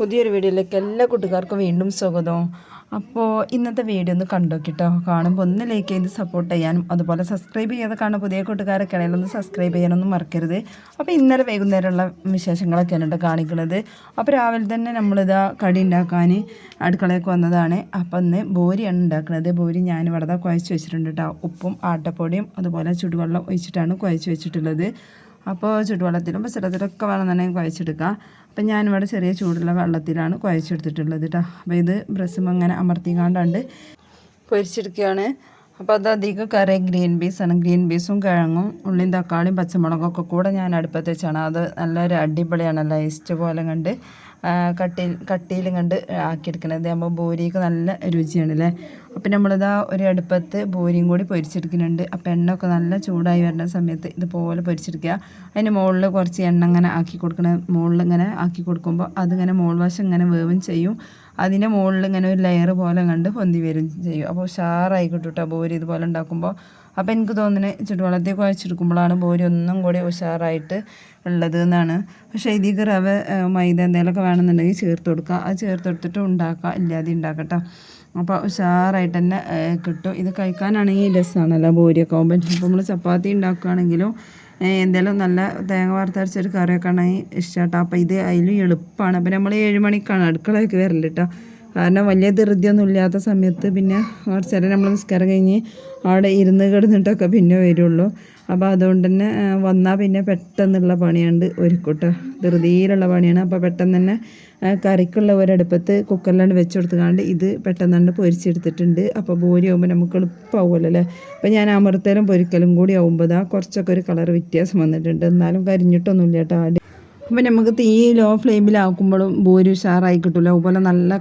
പുതിയൊരു വീഡിയോയിലേക്ക് എല്ലാ കൂട്ടുകാർക്കും വീണ്ടും സ്വാഗതം. അപ്പോൾ ഇന്നത്തെ വീഡിയോ ഒന്ന് കേട്ടോ കാണുമ്പോൾ ഒന്ന് ലൈക്ക് ചെയ്ത് സപ്പോർട്ട് ചെയ്യാനും അതുപോലെ സബ്സ്ക്രൈബ് ചെയ്യാതെ കാണുന്ന പുതിയ കൂട്ടുകാരൊക്കെ ആണെങ്കിൽ ഒന്ന് സബ്സ്ക്രൈബ് ചെയ്യാനൊന്നും മറക്കരുത്. അപ്പോൾ ഇന്നലെ വൈകുന്നേരമുള്ള വിശേഷങ്ങളൊക്കെയാണ് കേട്ടോ കാണിക്കുന്നത്. അപ്പോൾ രാവിലെ തന്നെ നമ്മളിതാ കടി ഉണ്ടാക്കാൻ അടുക്കളയൊക്കെ വന്നതാണ്. അപ്പോൾ ഇന്ന് ബോരിയാണ് ഉണ്ടാക്കുന്നത്. ബോരി ഞാൻ ഇവിടെ കുഴച്ച് വെച്ചിട്ടുണ്ട് കേട്ടോ ഉപ്പും ആട്ടപ്പൊടിയും അതുപോലെ ചുടുവെള്ളം ഒഴിച്ചിട്ടാണ് കുഴച്ച് വെച്ചിട്ടുള്ളത്. അപ്പോൾ ചുടുവെള്ളത്തിലും പച്ചവെള്ളത്തിലൊക്കെ തന്നെ കുഴച്ചെടുക്കുക അപ്പം ഞാനിവിടെ ചെറിയ ചൂടുള്ള വെള്ളത്തിലാണ് കുഴച്ചെടുത്തിട്ടുള്ളത് കേട്ടോ അപ്പോൾ ഇത് ബ്രസ്സും അങ്ങനെ അമർത്തിക്കാണ്ടാണ്ട് പൊരിച്ചെടുക്കുകയാണ്. അപ്പോൾ അത് അധികം കറി ഗ്രീൻ പീസാണ് ഗ്രീൻ പീസും കിഴങ്ങും ഉള്ളിയും തക്കാളിയും പച്ചമുളകൊക്കെ കൂടെ ഞാൻ അടുപ്പത്ത് വെച്ചാണ്. അത് നല്ലൊരു അടിപൊളിയാണ്. ലൈസ്റ്റ് പോലെ കണ്ട് കട്ടിയിൽ കട്ടിയിലും കണ്ട് ആക്കിയെടുക്കണത്. ആകുമ്പോൾ ബോരിക്ക് നല്ല രുചിയാണ് അല്ലേ അപ്പം നമ്മളിതാ ഒരു അടുപ്പത്ത് ബോരിയും കൂടി പൊരിച്ചെടുക്കുന്നുണ്ട്. അപ്പം എണ്ണയൊക്കെ നല്ല ചൂടായി വരുന്ന സമയത്ത് ഇതുപോലെ പൊരിച്ചെടുക്കുക. അതിന് മുകളിൽ കുറച്ച് എണ്ണ ഇങ്ങനെ ആക്കി കൊടുക്കണ മുകളിൽ ഇങ്ങനെ ആക്കി കൊടുക്കുമ്പോൾ അതിങ്ങനെ മുകൾ വശം ഇങ്ങനെ വേവും ചെയ്യും. അതിന്റെ മുകളിൽ ഇങ്ങനെ ഒരു ലെയർ പോലെ കണ്ട് പൊന്തി വരും ചെയ്യും. അപ്പോൾ ഉഷാറായി കിട്ടും കേട്ടോ ബോരി ഇതുപോലെ ഉണ്ടാക്കുമ്പോൾ അപ്പോൾ എനിക്ക് തോന്നുന്നത് ചുടുവെള്ളത്തിൽ കുഴച്ചെടുക്കുമ്പോഴാണ് ബോരി ഒന്നും കൂടി ഉഷാറായിട്ട് ഉള്ളത് എന്നാണ്. പക്ഷേ ഇതിക്ക് റവ മൈദ എന്തെങ്കിലുമൊക്കെ വേണമെന്നുണ്ടെങ്കിൽ ചേർത്ത് കൊടുക്കുക അത് ചേർത്ത് കൊടുത്തിട്ട് ഉണ്ടാക്കുക ഇല്ലാതെ ഉണ്ടാക്കട്ടോ. അപ്പോൾ ഉഷാറായിട്ട് തന്നെ കിട്ടും. ഇത് കഴിക്കാനാണെങ്കിൽ രസമാണല്ലോ ബോരിയൊക്കെ ആകുമ്പോൾ ഇപ്പോൾ നമ്മൾ ചപ്പാത്തി ഉണ്ടാക്കുകയാണെങ്കിലും എന്തെങ്കിലും നല്ല തേങ്ങ വറുത്തരച്ചൊരു കറിയൊക്കെ ആണെങ്കിൽ ഇഷ്ടമാട്ടോ അപ്പോൾ ഇത് അതിലും എളുപ്പമാണ് അപ്പോൾ നമ്മൾ ഏഴ് മണിക്കാണ് അടുക്കളയൊക്കെ വരൽ കേട്ടോ കാരണം വലിയ ധൃതിയൊന്നും ഇല്ലാത്ത സമയത്ത് പിന്നെ കുറച്ച് നേരം നമ്മൾ നിസ്കാരം കഴിഞ്ഞ് അവിടെ ഇരുന്ന് കിടന്നിട്ടൊക്കെ പിന്നെ വരുള്ളൂ. അപ്പോൾ അതുകൊണ്ട് തന്നെ വന്നാൽ പിന്നെ പെട്ടെന്നുള്ള പണിയുണ്ട് ഒരുക്കൂട്ടോ. ധൃതിയിലുള്ള പണിയാണ്. അപ്പോൾ പെട്ടെന്ന് തന്നെ കറിക്കുള്ള ഒരടുപ്പത്ത് കുക്കറിലാണ് വെച്ച് കൊടുത്തുകൊണ്ട് ഇത് പെട്ടെന്ന് തന്നെ പൊരിച്ചെടുത്തിട്ടുണ്ട്. അപ്പോൾ ബോരി ആകുമ്പോൾ നമുക്ക് എളുപ്പമാവുമല്ലോ അല്ലേ അപ്പോൾ ഞാൻ അമൃത്തേലും പൊരിക്കലും കൂടി ആകുമ്പോൾ കുറച്ചൊക്കെ ഒരു കളർ വ്യത്യാസം വന്നിട്ടുണ്ട്. എന്നാലും കരിഞ്ഞിട്ടൊന്നുമില്ല കേട്ടോ. ആദ്യം അപ്പം നമുക്ക് തീ ലോ ഫ്ലെയിമിലാക്കുമ്പോഴും ബോരി ഉഷാറായി കിട്ടില്ല അതുപോലെ നല്ല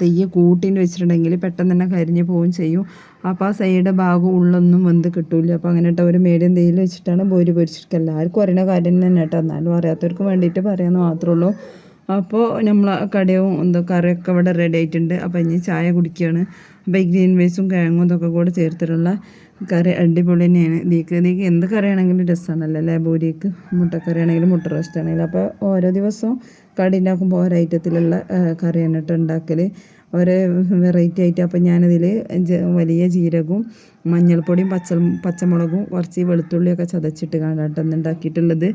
തെയ്യ് കൂട്ടിന് വെച്ചിട്ടുണ്ടെങ്കിൽ പെട്ടെന്ന് തന്നെ കരിഞ്ഞ് പോവുകയും ചെയ്യും. അപ്പോൾ ആ സൈഡ് ഭാഗം ഉള്ളൊന്നും വെന്ത് കിട്ടില്ല അപ്പോൾ അങ്ങനെ ഒരു മീഡിയം തീയിൽ വെച്ചിട്ടാണ് ബോരി പൊരിച്ചിട്ട് എല്ലാവർക്കും അറിയുന്ന കാര്യം തന്നെ കേട്ടോ. എന്നാലും അറിയാത്തവർക്ക് വേണ്ടിയിട്ട് പറയാമെന്ന് മാത്രമേ ഉള്ളൂ. അപ്പോൾ നമ്മൾ കടയും എന്തോ കറിയൊക്കെ ഇവിടെ റെഡി ആയിട്ടുണ്ട്. അപ്പോൾ ഇനി ചായ കുടിക്കുകയാണ് അപ്പോൾ ഈ ഗ്രീൻ വേസും കിഴങ്ങും ഇതൊക്കെ കൂടെ ചേർത്തിട്ടുള്ള കറി അടിപൊളി തന്നെയാണ്. ഇതിക്ക് ഇതിക്ക് എന്ത് കറിയാണെങ്കിലും രസമാണല്ലോ അല്ലേ? ബൂരിക്ക് മുട്ടക്കറി ആണെങ്കിലും മുട്ട റോസ്റ്റ് ആണെങ്കിലും. അപ്പോൾ ഓരോ ദിവസവും കടി ഉണ്ടാക്കുമ്പോൾ ഓരോ ഐറ്റത്തിലുള്ള കറിയാണ് കേട്ടോ ഉണ്ടാക്കൽ ഓരോ വെറൈറ്റി ആയിട്ട് അപ്പോൾ ഞാനതിൽ വലിയ ജീരകവും മഞ്ഞൾപ്പൊടിയും പച്ച പച്ചമുളകും കുറച്ച് വെളുത്തുള്ളിയൊക്കെ ചതച്ചിട്ട് കാണാട്ടോ ഉണ്ടാക്കിയിട്ടുള്ളത്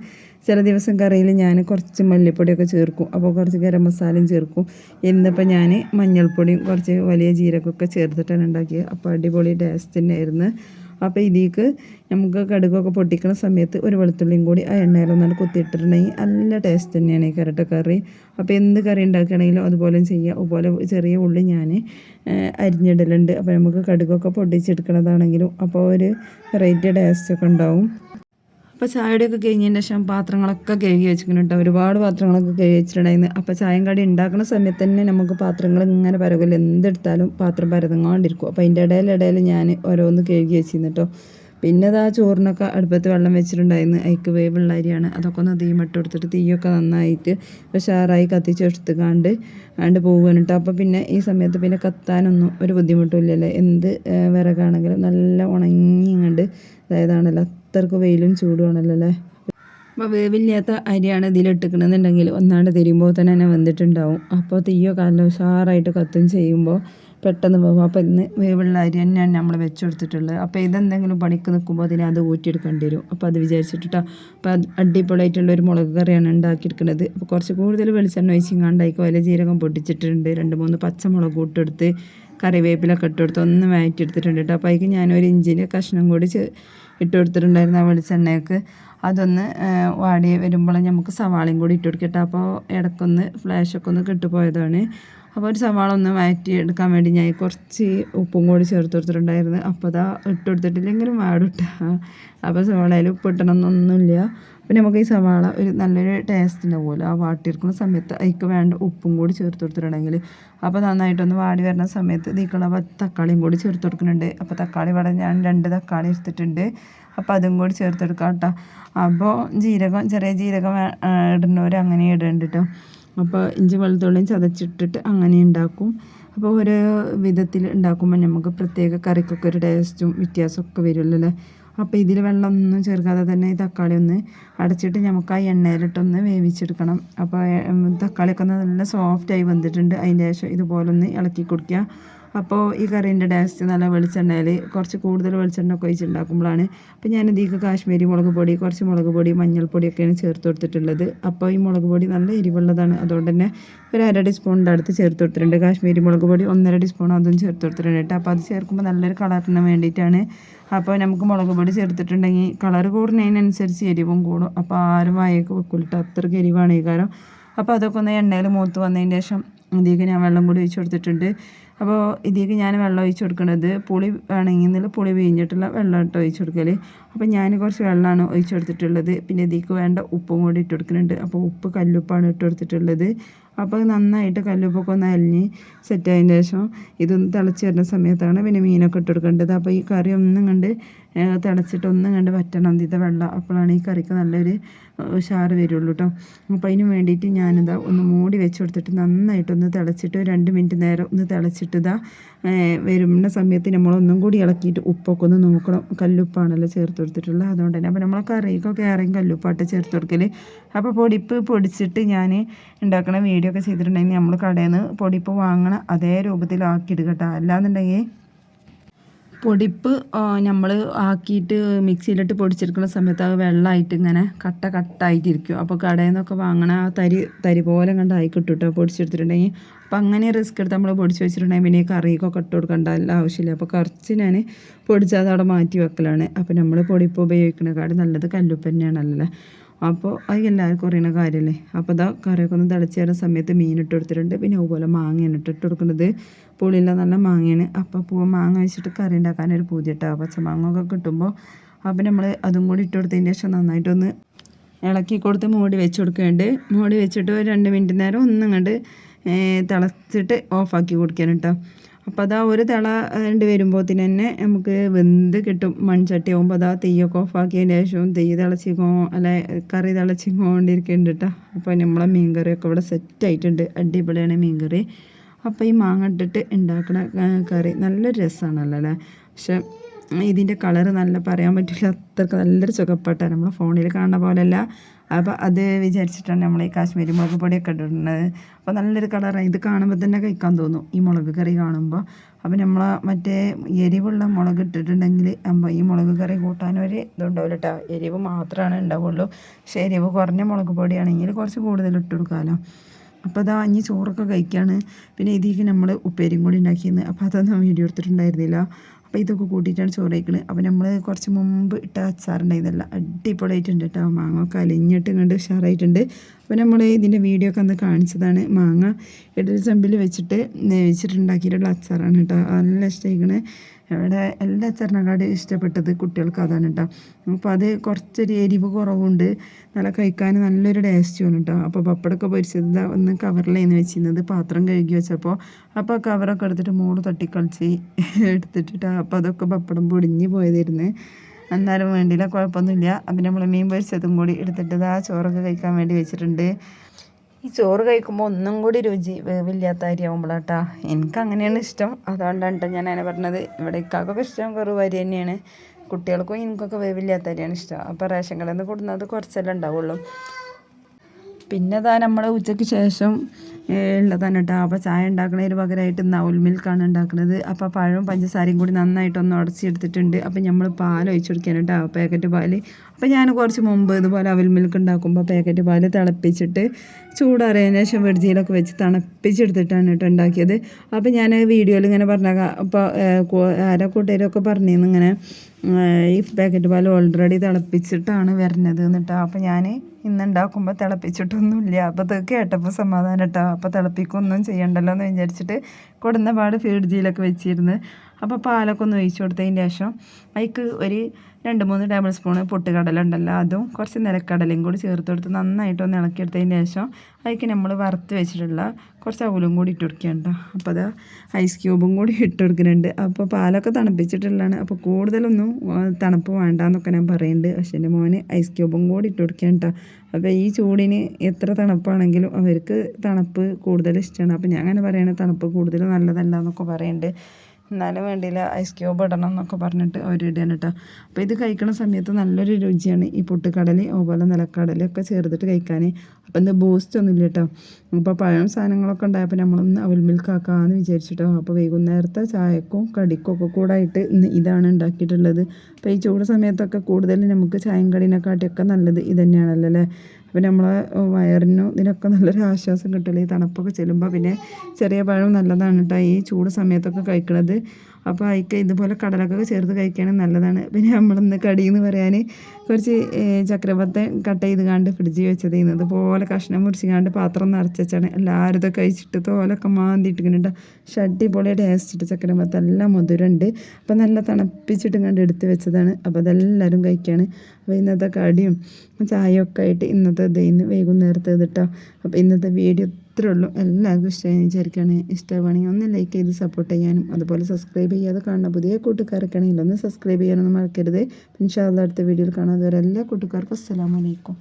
ചില ദിവസം കറിയിൽ ഞാൻ കുറച്ച് മല്ലിപ്പൊടിയൊക്കെ ചേർക്കും. അപ്പോൾ കുറച്ച് ഗരം മസാലയും ചേർക്കും. ഇന്നിപ്പോൾ ഞാൻ മഞ്ഞൾപ്പൊടിയും കുറച്ച് വലിയ ജീരകമൊക്കെ ചേർത്തിട്ടാണ് ഉണ്ടാക്കിയത്. അപ്പോൾ അടിപൊളി ടേസ്റ്റ് തന്നെയായിരുന്നു. അപ്പോൾ ഇതിലേക്ക് നമുക്ക് കടുകൊക്കെ പൊട്ടിക്കുന്ന സമയത്ത് ഒരു വെളുത്തുള്ളിയും കൂടി ആ എണ്ണയിലൊന്നാണ് കുത്തിയിട്ടിട്ടുണ്ടെങ്കിൽ നല്ല ടേസ്റ്റ് തന്നെയാണ് ഈ കരട്ട കറി. അപ്പോൾ എന്ത് കറി ഉണ്ടാക്കുകയാണെങ്കിലും അതുപോലെ ചെയ്യുക അതുപോലെ ചെറിയ ഉള്ളി ഞാൻ അരിഞ്ഞിടലുണ്ട്. അപ്പോൾ നമുക്ക് കടുകൊക്കെ പൊട്ടിച്ചെടുക്കണതാണെങ്കിലും അപ്പോൾ ഒരു വെറൈറ്റി ടേസ്റ്റൊക്കെ ഉണ്ടാവും. അപ്പോൾ ചായയുടെയൊക്കെ കഴിഞ്ഞതിന് ശേഷം പാത്രങ്ങളൊക്കെ കഴുകി വെച്ചിട്ടുണ്ട് ഒരുപാട് പാത്രങ്ങളൊക്കെ കഴുകി വെച്ചിട്ടുണ്ടായിരുന്നു. അപ്പോൾ ചായം കടി ഉണ്ടാക്കുന്ന സമയത്ത് തന്നെ നമുക്ക് പാത്രങ്ങൾ ഇങ്ങനെ പരകില്ല എന്തെടുത്താലും പാത്രം പരതങ്ങാണ്ടിരിക്കും. അപ്പോൾ അതിന്റെ ഇടയിൽ ഇടയിൽ ഞാൻ ഓരോന്ന് കഴുകി വെച്ചിരുന്നു കേട്ടോ. പിന്നെ അത് ആ ചോറിനൊക്കെ അടുപ്പത്ത് വെള്ളം വെച്ചിട്ടുണ്ടായിരുന്നു. അതിക്ക് വേവുള്ള അരിയാണ്. അതൊക്കെ ഒന്ന് തീമിട്ട് കൊടുത്തിട്ട് തീയൊക്കെ നന്നായിട്ട് ഉഷാറായി കത്തിച്ചെടുത്ത് കാണ്ട് ആണ്ട് പോകുകയാണ് കേട്ടോ. അപ്പോൾ പിന്നെ ഈ സമയത്ത് പിന്നെ കത്താനൊന്നും ഒരു ബുദ്ധിമുട്ടും ഇല്ലല്ലോ. എന്ത് വിറകാണെങ്കിലും നല്ല ഉണങ്ങി കണ്ട് അതായതാണല്ലോ അത്രയ്ക്ക് വെയിലും ചൂടുവാണല്ലോ അല്ലേ അപ്പോൾ വേവില്ലാത്ത അരിയാണ് ഇതിലിട്ടിക്കണമെന്നുണ്ടെങ്കിൽ ഒന്നാണ്ട് തിരിയുമ്പോൾ തന്നെ തന്നെ വെന്തിട്ടുണ്ടാവും. അപ്പോൾ തീയോ കാലോ ഉഷാറായിട്ട് കത്തും ചെയ്യുമ്പോൾ പെട്ടെന്ന് പോകും അപ്പോൾ ഇന്ന് വേവുള്ള അരി തന്നെയാണ് നമ്മൾ വെച്ച് കൊടുത്തിട്ടുള്ളത് അപ്പോൾ ഇതെന്തെങ്കിലും പണിക്ക് നിൽക്കുമ്പോൾ അതിനെ അത് ഊറ്റിയെടുക്കേണ്ടി വരും. അപ്പോൾ അത് വിചാരിച്ചിട്ടാ അപ്പോൾ അടിപൊളിയായിട്ടുള്ള ഒരു മുളക് കറിയാണ് ഉണ്ടാക്കിയെടുക്കുന്നത്. അപ്പോൾ കുറച്ച് കൂടുതൽ വെളിച്ചെണ്ണ ഒഴിച്ചിങ്ങാണ്ടായിക്കോ അതിൽ ജീരകം പൊട്ടിച്ചിട്ടുണ്ട്. രണ്ട് മൂന്ന് പച്ചമുളക് ഇട്ടെടുത്ത് കറിവേപ്പിലൊക്കെ കൊടുത്ത് ഒന്ന് മാറ്റി വഴറ്റിയെടുത്തിട്ടുണ്ട് കേട്ടോ. അപ്പോൾ അതിക്ക് ഞാനൊരു ഇഞ്ചിന്റെ കഷ്ണം കൂടി ഇട്ട് കൊടുത്തിട്ടുണ്ടായിരുന്നു ആ വെളിച്ചെണ്ണയ്ക്ക്. അതൊന്ന് വാടി വരുമ്പോൾ നമുക്ക് സവാളയും കൂടി ഇട്ട് കൊടുക്കട്ടെ അപ്പോൾ ഇടയ്ക്കൊന്ന് ഫ്ലാഷൊക്കെ ഒന്ന് കെട്ടുപോയതാണ്. അപ്പോൾ ഒരു സവാള ഒന്ന് മാറ്റി എടുക്കാൻ വേണ്ടി ഞാൻ കുറച്ച് ഉപ്പും കൂടി ചേർത്ത് കൊടുത്തിട്ടുണ്ടായിരുന്നു. അപ്പോൾ അതാ ഇട്ട് കൊടുത്തിട്ടില്ലെങ്കിലും വാടിട്ട. അപ്പോൾ സവാളയിൽ ഉപ്പ് ഇട്ടണമെന്നൊന്നുമില്ല. പിന്നെ നമുക്ക് ഈ സവാള ഒരു നല്ലൊരു ടേസ്റ്റ് ഉണ്ടാവുമല്ലോ ആ വാട്ടിയെടുക്കുന്ന സമയത്ത് അതിക്ക് വേണ്ട ഉപ്പും കൂടി ചേർത്ത് കൊടുത്തിട്ടുണ്ടെങ്കിൽ. അപ്പോൾ നന്നായിട്ടൊന്ന് വാടി വരുന്ന സമയത്ത് ഇതിക്കുള്ള തക്കാളിയും കൂടി ചേർത്ത് കൊടുക്കുന്നുണ്ട്. അപ്പോൾ തക്കാളി വട ഞാൻ രണ്ട് തക്കാളി എടുത്തിട്ടുണ്ട്. അപ്പോൾ അതും കൂടി ചേർത്തെടുക്കാം കേട്ടോ. അപ്പോൾ ജീരകം ചെറിയ ജീരകം ഇടുന്നവർ അങ്ങനെ ഇടേണ്ടിട്ടോ. അപ്പോൾ ഇഞ്ചി വെളുത്തുള്ളിയും ചതച്ചിട്ടിട്ട് അങ്ങനെ ഉണ്ടാക്കും. അപ്പോൾ ഓരോ വിധത്തിൽ ഉണ്ടാക്കുമ്പോൾ നമുക്ക് പ്രത്യേക കറിക്കൊക്കെ ഒരു ടേസ്റ്റും വ്യത്യാസമൊക്കെ വരുമല്ലോ അല്ലേ? അപ്പോൾ ഇതിൽ വെള്ളമൊന്നും ചേർക്കാതെ തന്നെ ഈ തക്കാളി ഒന്ന് അടച്ചിട്ട് നമുക്ക് ആ എണ്ണയിലിട്ടൊന്ന് വേവിച്ചെടുക്കണം. അപ്പോൾ തക്കാളിയൊക്കെ നല്ല സോഫ്റ്റായി വന്നിട്ടുണ്ട്. അതിന്റെ ശേഷം ഇതുപോലൊന്ന് ഇളക്കി കൊടുക്കുക. അപ്പോൾ ഈ കറീന്റെ ടേസ്റ്റ് നല്ല വെളിച്ചെണ്ണയിൽ കുറച്ച് കൂടുതൽ വെളിച്ചെണ്ണ ഒക്കെ ഒഴിച്ചുണ്ടാക്കുമ്പോഴാണ് അപ്പോൾ ഞാൻ ഇതിലേക്ക് കാശ്മീരി മുളക് പൊടി കുറച്ച് മുളക് പൊടി മഞ്ഞൾപ്പൊടിയൊക്കെയാണ് ചേർത്ത് കൊടുത്തിട്ടുള്ളത്. അപ്പോൾ ഈ മുളക് പൊടി നല്ല എരിവുള്ളതാണ്. അതുകൊണ്ട് തന്നെ ഒരു അര ടീസ്പൂണിന്റെ അടുത്ത് ചേർത്ത് കൊടുത്തിട്ടുണ്ട്. കാശ്മീരി മുളക് പൊടി ഒന്നര ടീസ്പൂൺ അതും ചേർത്ത് കൊടുത്തിട്ടുണ്ട് കേട്ടോ. അപ്പോൾ അത് ചേർക്കുമ്പോൾ നല്ലൊരു കളറിന് വേണ്ടിയിട്ടാണ്. അപ്പോൾ നമുക്ക് മുളക് പൊടി ചേർത്തിട്ടുണ്ടെങ്കിൽ കളർ കൂടുന്നതിനനുസരിച്ച് എരിവും കൂടും. അപ്പോൾ ആരും വായൊക്കെ വെക്കൂലിട്ട്. അത്രയ്ക്ക് എരിവാണ് ഈ കാരം അപ്പോൾ അതൊക്കെ ഒന്ന് എണ്ണയിൽ മൂത്ത് വന്നതിന് ശേഷം ഇതിലേക്ക് ഞാൻ വെള്ളം കൂടി ഒഴിച്ച് കൊടുത്തിട്ടുണ്ട്. അപ്പോൾ ഇതിലേക്ക് ഞാൻ വെള്ളം ഒഴിച്ച് കൊടുക്കുന്നത് പുളി വേണമെങ്കിൽ പുളി പിഴിഞ്ഞിട്ടുള്ള വെള്ളം ഇട്ട് ഒഴിച്ച് കൊടുക്കൽ അപ്പോൾ ഞാൻ കുറച്ച് വെള്ളമാണ് ഒഴിച്ച് കൊടുത്തിട്ടുള്ളത്. പിന്നെ ഇതിലേക്ക് വേണ്ട ഉപ്പും കൂടി ഇട്ട് കൊടുക്കുന്നുണ്ട് അപ്പോൾ ഉപ്പ് കല്ലുപ്പാണ് ഇട്ട് കൊടുത്തിട്ടുള്ളത്. അപ്പോൾ നന്നായിട്ട് കല്ലുപ്പൊക്കെ ഒന്ന് അലിഞ്ഞ് സെറ്റ് ആയതിന് ശേഷം ഇതൊന്ന് തിളച്ച് വരുന്ന സമയത്താണ് പിന്നെ മീനൊക്കെ ഇട്ട് കൊടുക്കേണ്ടത്. അപ്പോൾ ഈ കറി ഒന്നും കണ്ട് തിളച്ചിട്ട് ഒന്നും കണ്ട് വറ്റണം ഇതിന്റെ വെള്ളം. അപ്പോഴാണ് ഈ കറിക്ക് നല്ലൊരു ഉഷാറ് വരുള്ളൂ കേട്ടോ അപ്പോൾ അതിന് വേണ്ടിയിട്ട് ഞാനിതാ ഒന്ന് മൂടി വെച്ച് കൊടുത്തിട്ട് നന്നായിട്ടൊന്ന് തിളച്ചിട്ട് രണ്ട് മിനിറ്റ് നേരം ഒന്ന് തിളച്ചിട്ട് ഇതാ വരുന്ന സമയത്ത് നമ്മളൊന്നും കൂടി ഇളക്കിയിട്ട് ഉപ്പൊക്കെ ഒന്ന് നോക്കണം. കല്ലുപ്പാണല്ലോ ചേർത്ത് കൊടുത്തിട്ടുള്ളത്. അതുകൊണ്ട് തന്നെ. അപ്പോൾ നമ്മളെ കറിക്കൊക്കെ ആരെയും കല്ലുപ്പാട്ട് ചേർത്ത് കൊടുക്കൽ അപ്പോൾ പൊടിപ്പ് പൊടിച്ചിട്ട് ഞാൻ ഉണ്ടാക്കണ വീഡിയോ ഒക്കെ ചെയ്തിട്ടുണ്ടെങ്കിൽ നമ്മൾ കടയിൽ നിന്ന് പൊടിപ്പ് വാങ്ങണം അതേ രൂപത്തിലാക്കിയിടുക കേട്ടോ. അല്ലാന്നുണ്ടെങ്കിൽ പൊടിപ്പ് നമ്മൾ ആക്കിയിട്ട് മിക്സിയിലിട്ട് പൊടിച്ചെടുക്കുന്ന സമയത്ത് അത് വെള്ളമായിട്ട് ഇങ്ങനെ കട്ട കട്ടായിട്ടിരിക്കും. അപ്പോൾ കടയിൽ നിന്നൊക്കെ വാങ്ങണ ആ തരി തരി പോലെ കണ്ടായി കിട്ടും കേട്ടോ പൊടിച്ചെടുത്തിട്ടുണ്ടെങ്കിൽ അപ്പോൾ അങ്ങനെ റിസ്ക് എടുത്ത് നമ്മൾ പൊടിച്ച് വെച്ചിട്ടുണ്ടെങ്കിൽ പിന്നെ കറിയൊക്കെ ഇട്ട് കൊടുക്കേണ്ട ആവശ്യമില്ല. അപ്പോൾ കുറച്ച് ഞാൻ പൊടിച്ചത് അവിടെ മാറ്റി വെക്കലാണ്. അപ്പോൾ നമ്മൾ പൊടിപ്പ് ഉപയോഗിക്കുന്നതിനേക്കാളും നല്ലത് കല്ലുപ്പ് തന്നെയാണല്ലോ അപ്പോൾ അത് എല്ലാവർക്കും അറിയുന്ന കാര്യമല്ലേ അപ്പോൾ ഇതാ കറിയൊക്കെ ഒന്ന് തിളച്ച് തരുന്ന സമയത്ത് മീൻ ഇട്ട് കൊടുത്തിട്ടുണ്ട്. പിന്നെ അതുപോലെ മാങ്ങയാണ് ഇട്ട് ഇട്ട് കൊടുക്കുന്നത്. പുളിയില്ല നല്ല മാങ്ങയാണ്. അപ്പോൾ പൂ മാങ്ങ വെച്ചിട്ട് കറി ഉണ്ടാക്കാനൊരു പൂതി കേട്ടോ പച്ചമാങ്ങ ഒക്കെ കിട്ടുമ്പോൾ അപ്പോൾ നമ്മൾ അതും കൂടി ഇട്ട് കൊടുത്തതിന് ശേഷം നന്നായിട്ടൊന്ന് ഇളക്കി കൊടുത്ത് മൂടി വെച്ച് കൊടുക്കുന്നുണ്ട്. മൂടി വെച്ചിട്ട് ഒരു രണ്ട് മിനിറ്റ് നേരം ഒന്നും കണ്ട് തിളച്ചിട്ട് ഓഫാക്കി കൊടുക്കാൻ കേട്ടോ അപ്പോൾ അതാ ഒരു തിള രണ്ട് വരുമ്പോൾ തന്നെ നമുക്ക് വെന്ത് കിട്ടും. മൺചട്ടി ആകുമ്പോൾ അതാ തീയൊക്കെ ഓഫാക്കിയതിന് ശേഷം തീ തിളച്ചിക്കോ അല്ലെ കറി തിളച്ചിക്കൊണ്ടിരിക്കുന്നുണ്ട് കേട്ടോ അപ്പോൾ നമ്മളെ മീൻകറിയൊക്കെ ഇവിടെ ഇവിടെ സെറ്റായിട്ടുണ്ട്. അടിപൊളിയാണ് മീൻകറി. അപ്പോൾ ഈ മാങ്ങ ഇട്ടിട്ട് ഉണ്ടാക്കുന്ന കറി നല്ലൊരു രസമാണല്ലോ അല്ലേ? പക്ഷെ ഇതിന്റെ കളറ് നല്ല പറയാൻ പറ്റില്ല. അത്രയ്ക്ക് നല്ലൊരു സുഖപ്പെട്ടാണ്. നമ്മൾ ഫോണിൽ കാണുന്ന പോലെയല്ല. അപ്പോൾ അത് വിചാരിച്ചിട്ടാണ് നമ്മൾ ഈ കാശ്മീരി മുളക് പൊടിയൊക്കെ ഇട്ടിട്ടുണ്ടത് അപ്പോൾ നല്ലൊരു കളറാണ് ഇത് കാണുമ്പോൾ തന്നെ കഴിക്കാൻ തോന്നും ഈ മുളക് കറി കാണുമ്പോൾ അപ്പോൾ നമ്മൾ മറ്റേ എരിവുള്ള മുളക് ഇട്ടിട്ടുണ്ടെങ്കിൽ അപ്പോൾ ഈ മുളക് കറി കൂട്ടാനൊരു ഇതുണ്ടാവില്ല കേട്ടോ എരിവ് മാത്രമാണ് ഉണ്ടാവുള്ളൂ പക്ഷേ എരിവ് കുറഞ്ഞ മുളക് പൊടിയാണെങ്കിൽ കുറച്ച് കൂടുതൽ ഇട്ട് കൊടുക്കാമല്ലോ അപ്പോൾ അതാ അഞ്ഞ് ചോറൊക്കെ കഴിക്കുകയാണ് പിന്നെ ഇതിലേക്ക് നമ്മൾ ഉപ്പേരിയും കൂടി ഉണ്ടാക്കിയെന്ന് അപ്പോൾ അതൊന്നും വീഡിയോ എടുത്തിട്ടുണ്ടായിരുന്നില്ല. അപ്പോൾ ഇതൊക്കെ കൂട്ടിയിട്ടാണ് ചോറ് കഴിക്കുന്നത് അപ്പോൾ നമ്മൾ കുറച്ച് മുമ്പ് ഇട്ട അച്ചാറുണ്ടായിരുന്നില്ല. അടിപൊളിയായിട്ടുണ്ട് കേട്ടോ മാങ്ങ ഒക്കെ അലിഞ്ഞിട്ട് കണ്ട് ഉഷാറായിട്ടുണ്ട്. അപ്പോൾ നമ്മൾ ഇതിന്റെ വീഡിയോ ഒക്കെ അന്ന് കാണിച്ചതാണ്. മാങ്ങ ഇടൽ ചെമ്പിൽ വെച്ചിട്ട് വേവിച്ചിട്ടുണ്ടാക്കിയിട്ടുള്ള അച്ചാറാണ് കേട്ടോ നല്ല ഇഷ്ടമായിക്കണേ. ഇവിടെ എല്ലാ അച്ചാറിനെക്കാളും ഇഷ്ടപ്പെട്ടത് കുട്ടികൾക്ക് അതാണ് കേട്ടോ അപ്പോൾ അത് കുറച്ചൊരു എരിവ് കുറവുണ്ട്. നല്ല കഴിക്കാൻ നല്ലൊരു ടേസ്റ്റുമാണ് കേട്ടോ അപ്പോൾ പപ്പടമൊക്കെ പൊരിച്ചത് ഒന്ന് കവറിലായിരുന്നു വെച്ചിരുന്നത്. പാത്രം കഴുകി വെച്ചപ്പോൾ അപ്പോൾ കവറൊക്കെ എടുത്തിട്ട് മൂട് തട്ടിക്കളിച്ച് എടുത്തിട്ടിട്ട്. അപ്പോൾ അതൊക്കെ പപ്പടം പൊടിഞ്ഞ് പോയതായിരുന്നു. എന്നാലും വേണ്ടിയില്ല കുഴപ്പമൊന്നുമില്ല. അപ്പം നമ്മൾ മീൻ പൊരിച്ചതും കൂടി എടുത്തിട്ട് ആ ചോറൊക്കെ കഴിക്കാൻ വേണ്ടി വെച്ചിട്ടുണ്ട്. ഈ ചോറ് കഴിക്കുമ്പോൾ ഒന്നും കൂടി രുചി വേവില്ലാത്ത അരി ആകുമ്പോഴാട്ടാ എനിക്ക് അങ്ങനെയാണ് ഇഷ്ടം. അതുകൊണ്ടാണ് ഞാൻ അങ്ങനെ പറഞ്ഞത്. ഇവിടെ ഇക്കാക്കൊക്കെ ഇഷ്ടം കുറവ് അരി തന്നെയാണ്. കുട്ടികൾക്കും എനിക്കൊക്കെ വേവില്ലാത്ത അരിയാണ് ഇഷ്ടം. അപ്പോൾ റേഷൻ കടയിൽ നിന്ന് കൊടുക്കുന്നത് കുറച്ചല്ലേ ഉണ്ടാവുള്ളൂ. പിന്നെ ഇതാ നമ്മൾ ഉച്ചയ്ക്ക് ശേഷം ഉള്ളതാണ് കേട്ടോ അപ്പോൾ ചായ ഉണ്ടാക്കുന്നതിന് പകരമായിട്ട് നൗൽ മിൽക്കാണ് ഉണ്ടാക്കുന്നത് അപ്പോൾ പഴവും പഞ്ചസാരയും കൂടി നന്നായിട്ടൊന്ന് ഉടച്ചെടുത്തിട്ടുണ്ട് അപ്പോൾ നമ്മൾ പാൽ ഒഴിച്ചു കൊടുക്കാൻ കേട്ടോ പാക്കറ്റ് പാൽ അപ്പോൾ ഞാൻ കുറച്ച് മുമ്പ് ഇതുപോലെ അവൽ മിൽക്ക് ഉണ്ടാക്കുമ്പോൾ പാക്കറ്റ് പാൽ തിളപ്പിച്ചിട്ട് ചൂടാറിയതിന് ശേഷം വെടിച്ചിയിലൊക്കെ വെച്ച് തണുപ്പിച്ചെടുത്തിട്ടാണ് കേട്ടോ ഉണ്ടാക്കിയത്. അപ്പോൾ ഞാൻ വീഡിയോയിൽ ഇങ്ങനെ പറഞ്ഞ അപ്പോൾ ആരോ കൂട്ടുകാരൊക്കെ പറഞ്ഞിരുന്നു ഇങ്ങനെ ഈ പാക്കറ്റ് പാൽ ഓൾറെഡി തിളപ്പിച്ചിട്ടാണ് വരുന്നത് എന്നിട്ടോ. അപ്പോൾ ഞാൻ ഇന്ന് ഉണ്ടാക്കുമ്പോൾ തിളപ്പിച്ചിട്ടൊന്നുമില്ല. അപ്പോൾ അത് കേട്ടപ്പോൾ സമാധാനം കേട്ടോ അപ്പോൾ തിളപ്പിക്കൊന്നും ചെയ്യണ്ടല്ലോ എന്ന് വിചാരിച്ചിട്ട് കൊടുന്ന പാട് ഫ്രിഡ്ജിലൊക്കെ വെച്ചിരുന്ന്. അപ്പോൾ പാലൊക്കെ ഒന്ന് ഒഴിച്ചു കൊടുത്തതിന് ശേഷം അതിക്ക് ഒരു രണ്ട് മൂന്ന് ടേബിൾ സ്പൂൺ പൊട്ടുകടല ഉണ്ടല്ലോ അതും കുറച്ച് നിലക്കടലയും കൂടി ചേർത്ത് കൊടുത്ത് നന്നായിട്ട് നന്നായിട്ടൊന്ന് ഇളക്കിയെടുത്തതിന് ശേഷം അതിക്ക് നമ്മൾ വറുത്ത് വെച്ചിട്ടുള്ള കുറച്ച് അവലും കൂടി ഇട്ട് കൊടുക്കുകയുണ്ടോ അപ്പോൾ അത് ഐസ് ക്യൂബും കൂടി ഇട്ട് കൊടുക്കുന്നുണ്ട്. അപ്പോൾ പാലൊക്കെ തണുപ്പിച്ചിട്ടുള്ളതാണ്. അപ്പോൾ കൂടുതലൊന്നും തണുപ്പ് വേണ്ടെന്നൊക്കെ ഞാൻ പറയുന്നുണ്ട് പക്ഷേ എന്റെ മോന് ഐസ് ക്യൂബും കൂടി ഇട്ട് കൊടുക്കുകയാണ് അപ്പോൾ ഈ ചൂടിന് എത്ര തണുപ്പാണെങ്കിലും അവർക്ക് തണുപ്പ് കൂടുതൽ ഇഷ്ടമാണ് അപ്പോൾ ഞാൻ അങ്ങനെ പറയുകയാണ് തണുപ്പ് കൂടുതൽ നല്ലതല്ല എന്നൊക്കെ പറയുന്നുണ്ട് എന്നാലും വേണ്ടിയില്ല ഐസ് ക്യൂബ് ഇടണം എന്നൊക്കെ പറഞ്ഞിട്ട് അവർ ഇടുകയാണ് കേട്ടോ. അപ്പോൾ ഇത് കഴിക്കുന്ന സമയത്ത് നല്ലൊരു രുചിയാണ് ഈ പൊട്ടുകടൽ അതുപോലെ നിലക്കടലൊക്കെ ചേർത്തിട്ട് കഴിക്കാൻ അപ്പോൾ ഇത് ബൂസ്റ്റ് ഒന്നുമില്ല കേട്ടോ. അപ്പോൾ പഴം സാധനങ്ങളൊക്കെ ഉണ്ടായപ്പോൾ നമ്മളൊന്ന് അവൽ മിൽക്ക് ആക്കാമെന്ന് വിചാരിച്ചിട്ടോ. അപ്പോൾ വൈകുന്നേരത്തെ ചായക്കും കടിക്കും ഒക്കെ കൂടായിട്ട് ഇതാണ് ഉണ്ടാക്കിയിട്ടുള്ളത്. അപ്പോൾ ഈ ചൂട് സമയത്തൊക്കെ കൂടുതൽ നമുക്ക് ചായയും കടീനെക്കാട്ടിയൊക്കെ നല്ലത് ഇത് തന്നെയാണല്ലോ അല്ലേ? അപ്പോൾ നമ്മളെ വയറിനും ഇതിനൊക്കെ നല്ലൊരു ആശ്വാസം കിട്ടില്ല ഈ തണുപ്പൊക്കെ ചെല്ലുമ്പോൾ പിന്നെ ചെറിയ പഴം നല്ലതാണ് കേട്ടോ ഈ ചൂട് സമയത്തൊക്കെ കഴിക്കണത് അപ്പോൾ അതിക്ക് ഇതുപോലെ കടലൊക്കെ ചേർത്ത് കഴിക്കുകയാണെങ്കിൽ നല്ലതാണ്. പിന്നെ നമ്മളിന്ന് കടിയെന്ന് പറയാൻ കുറച്ച് ചക്രപത്തെ കട്ട് ചെയ്ത് കണ്ട് ഫ്രിഡ്ജിൽ വെച്ചത് ഇതുപോലെ കഷ്ണം മുറിച്ച് കണ്ട് പാത്രം നിറച്ചാണ് എല്ലാവരും ഇതൊക്കെ കഴിച്ചിട്ട് തോലൊക്കെ മാന്തിയിട്ടിങ്ങനെ ഷട്ടി അടിപൊളി ടേസ്റ്റ് ചക്രപത്ത് എല്ലാം മധുരമുണ്ട് അപ്പോൾ നല്ല തണുപ്പിച്ചിട്ട് കണ്ട് എടുത്ത് വെച്ചതാണ്. അപ്പോൾ അതെല്ലാവരും കഴിക്കുകയാണ് അപ്പോൾ ഇന്നത്തെ കടിയും ചായയൊക്കെ ആയിട്ട് ഇന്നത്തെ ഇന്ന് വൈകുന്നേരത്തെ കേട്ടോ അപ്പോൾ ഇന്നത്തെ വീഡിയോ ഇത്രേ ഉള്ളൂ എല്ലാവർക്കും ഇഷ്ടമായി വിചാരിക്കുകയാണ്. ഇഷ്ടമാണെങ്കിൽ ഒന്ന് ലൈക്ക് ചെയ്ത് സപ്പോർട്ട് ചെയ്യാനും അതുപോലെ സബ്സ്ക്രൈബ് ചെയ്യാതെ കാണുന്ന പുതിയ കൂട്ടുകാരൊക്കെ ആണെങ്കിൽ ഒന്ന് സബ്സ്ക്രൈബ് ചെയ്യാനൊന്നും മറക്കരുത്. ഇൻഷാല്ല അടുത്ത വീഡിയോയിൽ കാണാതെ എല്ലാ കൂട്ടുകാർക്കും അസ്സലാമലൈക്കും